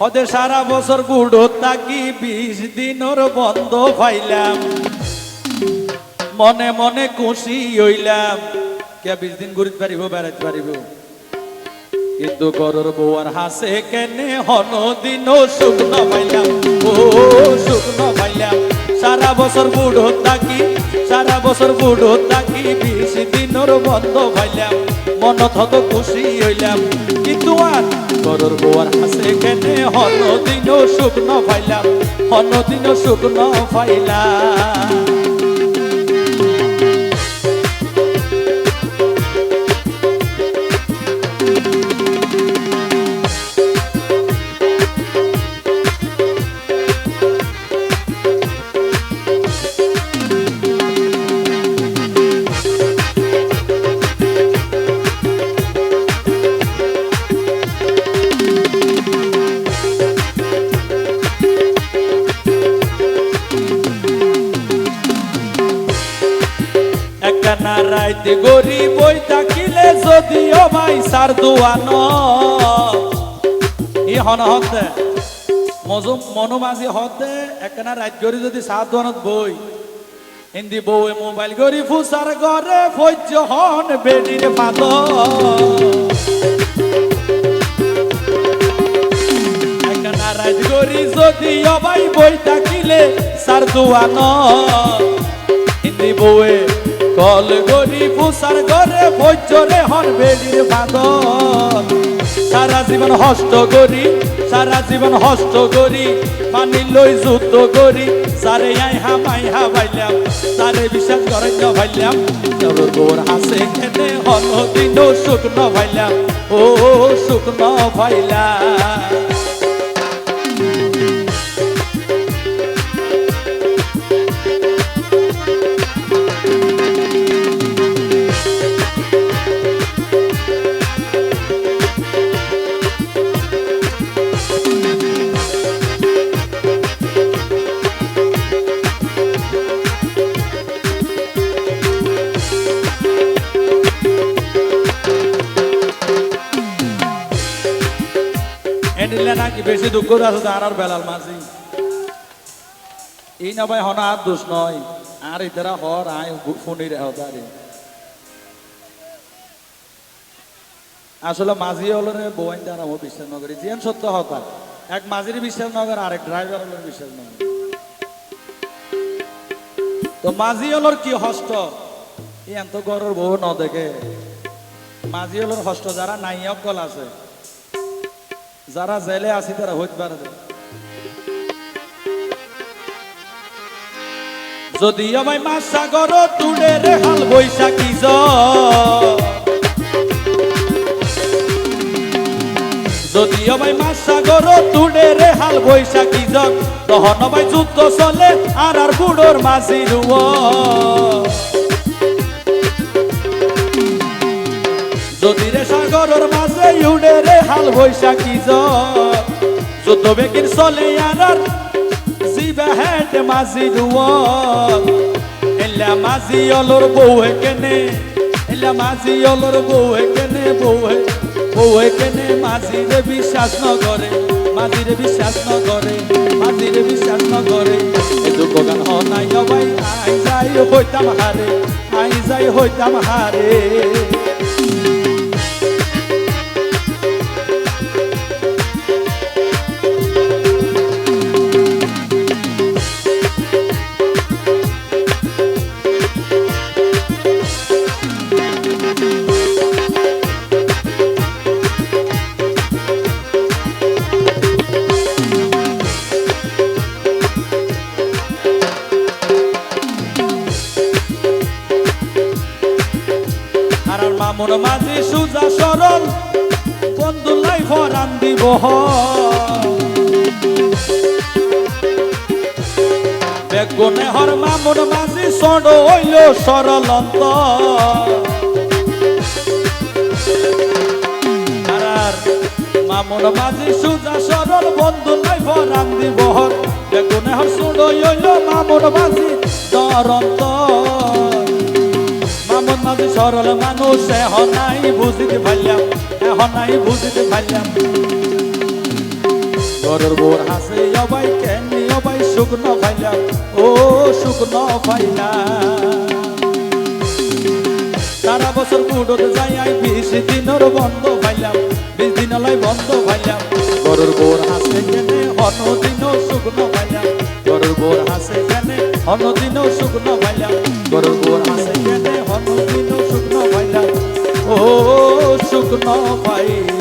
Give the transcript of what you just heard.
হদে সারা বছর বুড়ো তাকি বিশ দিনর বন্ধ পাইলাম। মনে মনে খুশি হইলাম। কে বিশ দিন ঘুরিতে পারিব, বেড়াইতে পারিব? কিন্তু গরুর বউয়ার হাসে কেনে? হন দিন শুকনো পাইলাম। ও শুকনো পাইলাম। সারা বছর বুড়ো থাকি, সারা বছর বুড়ো তাকি বিশ দিনর বন্ধ পাইলাম। মনত হত খুশি হইলাম। কিন্তু আর গরুর বোয়ার হাসে কেনে? হন দিন শুকনো ফাইলাম হন দিন শুকনো পাইলাম রাইতে গরি বই থাকিলে যদিও ভাই সার দোয়ান। ই হন হতে মজুম মনোমাঝি হতে একখানা রাত গরি যদি সার দোয়ানত বই। হিন্দি বউয়ে মোবাইল গরি ফুসার ঘরে ফৈজ হন বেডির পাদ একখানা রাত গরি যদিও ভাই বই থাকিলে সার দোয়ান। হিন্দি বউয়ে কল গরি ফুসার ঘরে বৈচরে হন বেড়ির বাদন সারা জীবন হস্ত করি, সারা জীবন হস্ত করি পানি লই যুদ্ধ করি, সারে আই হা মাই হা ভাইলাম, সারে বিশ্বাস করে না ভাইলাম তোর গোর হাসে খেতে হন দিন শুকনো ভাইলাম, ও শুকনো ভাইলাম। এনিলে নাকি বেশি দুঃখ আছে মাঝি। এই দোষ নয়। আর হর, আয় ফোনের হতারে আসলে মাঝি হলো রে বউয়াইন জানা ও বিশ্বাস নগরী জিয়ান সত্য হতা এক মাঝির বিশ্বাস নগর আরেক ড্রাইভার হলো বিশ্বাস নগর তো মাঝি হলোর কি হস্ত ইয়ান তো গরুর বউ ন দেখে। মাঝি হলোর হস্ত যারা নাই অকল আছে। যারা জেলে আছি তারা হইতে পারে। যদি আমায় মাছ সাগর তুলে রে হাল বৈশাখী জ। যদি আমায় মাছ সাগর তুলে রে হাল বৈশাখী জ। তখন আমায় যুদ্ধ চলে আর আর বুড়োর মাঝি রুয় যদি রে সাগরের মাঝে উড়ে রে হাল বৈশাখী যত বেগিন চলে আর জিবা হেট মাঝি এলা মাঝি অলর বউহে কেনে, এলা মাঝি অলর বউহে কেনে বউহে বউহে কেনে। মাঝি রে বিশ্বাস ন করে মাঝি রে বিশ্বাস ন করে বিশ্বাস ন করে এ দুঃখ গান হ নাই ভাই আই যাই হইতাম হারে, আই যাই হইতাম হারে। মামুর মাঝি সুজা সরল। বন্ধু লাই ফরান দিব বেগুনে হর মামুর মাঝি সড হইল সরল মামুর মাঝি সুজা সরল, বন্ধু লাই ফরান দিব। বেগুনে হর সড হইল মামুর মাঝি দরন্ত মাঝি সরল মানুষ, এখন নাই বুঝিতে পারলাম, এখন নাই বুঝিতে গরুর বোর হাসে, অবাই কেন, অবাই শুকনো পাইলাম, ও শুকনো পাইলাম। সারা বছর যাই, আই বিশ দিনের বন্ধ পাইলাম, বিশ বন্ধ পাইলাম। গরুর বোর হাসে কেনে অনদিনও শুকনো পাইলাম। গরুর বোর হাসে কেনে অনদিনও শুকনো পাইলাম। গরুর বোর হাসে অনদিনও শুকনো